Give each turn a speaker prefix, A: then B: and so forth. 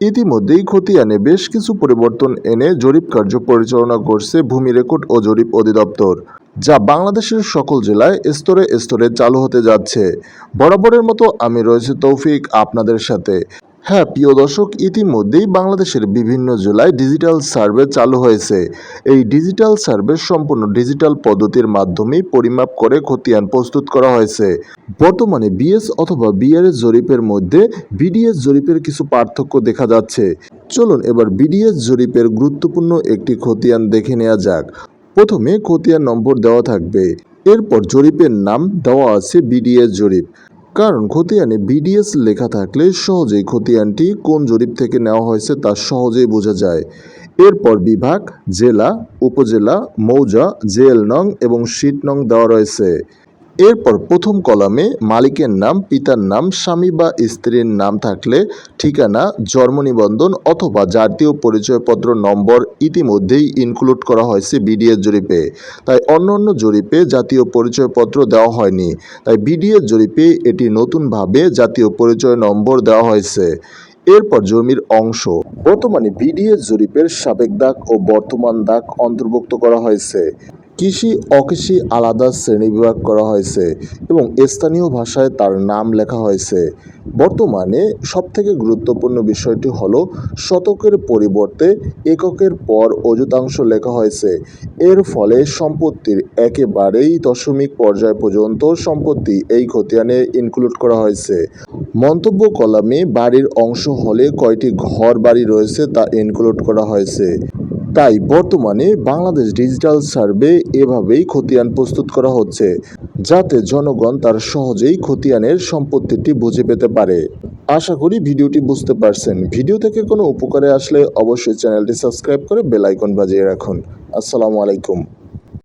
A: ইতিমধ্যেই খতিয়ানে বেশ কিছু পরিবর্তন এনে জরিপ কার্য পরিচালনা করছে ভূমি রেকর্ড ও জরিপ অধিদপ্তর, যা বাংলাদেশের সকল জেলায় স্তরে স্তরে চালু হতে যাচ্ছে। বরাবরের মতো আমি রয়েছে তৌফিক আপনাদের সাথে। হ্যাঁ প্রিয় দর্শক, ইতিমধ্যেই বাংলাদেশের বিভিন্ন জেলায় ডিজিটাল সার্ভে চালু হয়েছে। এই ডিজিটাল সার্ভে সম্পূর্ণ ডিজিটাল পদ্ধতির মাধ্যমেই পরিমাপ করে খতিয়ান প্রস্তুত করা হয়েছে। বর্তমানে বিএস অথবা বিআরএস জরিপের মধ্যে বিডিএস জরিপের কিছু পার্থক্য দেখা যাচ্ছে। চলুন এবার বিডিএস জরিপের গুরুত্বপূর্ণ একটি খতিয়ান দেখে নেওয়া যাক। প্রথমে খতিয়ান নম্বর দেওয়া থাকবে। এরপর জরিপের নাম দেওয়া আছে বিডিএস জরিপ। কারণ খতিয়ানে বিডিএস লেখা থাকলে সহজেই খতিয়ানটি কোন জরিপ থেকে নেওয়া হয়েছে তা সহজেই বোঝা যায়। এরপর বিভাগ, জেলা, উপজেলা, মৌজা, জেল নং এবং শীত নং দেওয়া রয়েছে। এরপর প্রথম কলামে মালিকের নাম, পিতার নাম, স্বামী বা স্ত্রীর নাম থাকলে ঠিকানা জন্ম নিবন্ধন অথবা জাতীয় পরিচয়পত্র নম্বর ইতিমধ্যেই ইনক্লুড করা হয়েছে বিডিএস জরিপে। তাই অন্য অন্য জরিপে জাতীয় পরিচয়পত্র দেওয়া হয়নি। তাই বিডিএস জরিপে এটি নতুনভাবে জাতীয় পরিচয় নম্বর দেওয়া হয়েছে। এরপর জমির অংশ। বর্তমানে বিডিএস জরিপের সাবেক দাগ ও বর্তমান দাগ অন্তর্ভুক্ত করা হয়েছে। কৃষি অকৃষি আলাদা শ্রেণীবিভাগ করা হয়েছে এবং স্থানীয় ভাষায় তার নাম লেখা হয়েছে। বর্তমানে সবথেকে গুরুত্বপূর্ণ বিষয়টি হলো শতকের পরিবর্তে এককের পর অযুতাংশ লেখা হয়েছে। এর ফলে সম্পত্তির একেবারেই দশমিক পর্যায় পর্যন্ত সম্পত্তি এই খতিয়ানে ইনক্লুড করা হয়েছে। মন্তব্য কলামে বাড়ির অংশ হলে কয়টি ঘর বাড়ি রয়েছে তা ইনক্লুড করা হয়েছে। তাই বর্তমানে বাংলাদেশ ডিজিটাল সার্ভে এভাবেই খতিয়ান প্রস্তুত করা হচ্ছে, যাতে জনগণ তার সহজেই খতিয়ানের সম্পত্তিটি বুঝে পেতে পারে। আশা করি ভিডিওটি বুঝতে পারছেন। ভিডিও থেকে কোনো উপকারে আসলে অবশ্যই চ্যানেলটি সাবস্ক্রাইব করে বেলাইকন বাজিয়ে রাখুন। আসসালামু আলাইকুম।